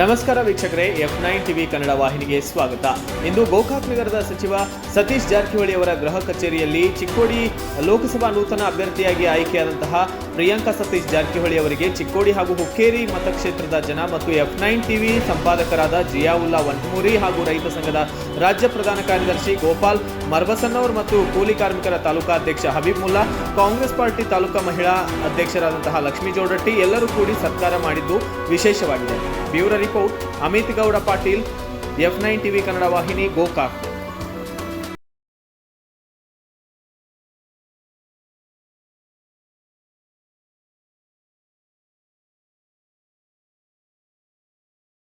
ನಮಸ್ಕಾರ ವೀಕ್ಷಕರೇ, F nine TV Kannada ವಾಹಿನಿಗೆ ಸ್ವಾಗತ. ಇಂದು ಗೋಕಾಕ್ ನಗರದ ಸಚಿವ ಸತೀಶ್ ಜಾರಕಿಹೊಳಿ ಅವರ ಗೃಹ ಕಚೇರಿಯಲ್ಲಿ ಚಿಕ್ಕೋಡಿ ಲೋಕಸಭಾ ನೂತನ ಅಭ್ಯರ್ಥಿಯಾಗಿ ಆಯ್ಕೆಯಾದಂತಹ ಪ್ರಿಯಾಂಕಾ ಸತೀಶ್ ಜಾರಕಿಹೊಳಿ ಅವರಿಗೆ ಚಿಕ್ಕೋಡಿ ಹಾಗೂ ಹುಕ್ಕೇರಿ ಮತಕ್ಷೇತ್ರದ ಜನ ಮತ್ತು ಎಫ್ ನೈನ್ ಟಿವಿ ಸಂಪಾದಕರಾದ ಜಿಯಾವುಲ್ಲಾ ವಂಟಮೂರಿ ಹಾಗೂ ರೈತ ಸಂಘದ ರಾಜ್ಯ ಪ್ರಧಾನ ಕಾರ್ಯದರ್ಶಿ ಗೋಪಾಲ್ ಮರ್ಬಸನ್ನವರ್ ಮತ್ತು ಕೂಲಿ ಕಾರ್ಮಿಕರ ತಾಲೂಕಾ ಅಧ್ಯಕ್ಷ ಹಬೀಬ್ ಮುಲ್ಲಾ, ಕಾಂಗ್ರೆಸ್ ಪಾರ್ಟಿ ತಾಲೂಕಾ ಮಹಿಳಾ ಅಧ್ಯಕ್ಷರಾದಂತಹ ಲಕ್ಷ್ಮೀ ಜೋಡಟ್ಟಿ ಎಲ್ಲರೂ ಕೂಡಿ ಸರ್ಕಾರ ಮಾಡಿದ್ದು ವಿಶೇಷವಾಗಿದೆ. Bureau report Amit Gowda Patil F nine TV Kannada ವಾಹಿನಿ ಗೋಕಾಕ್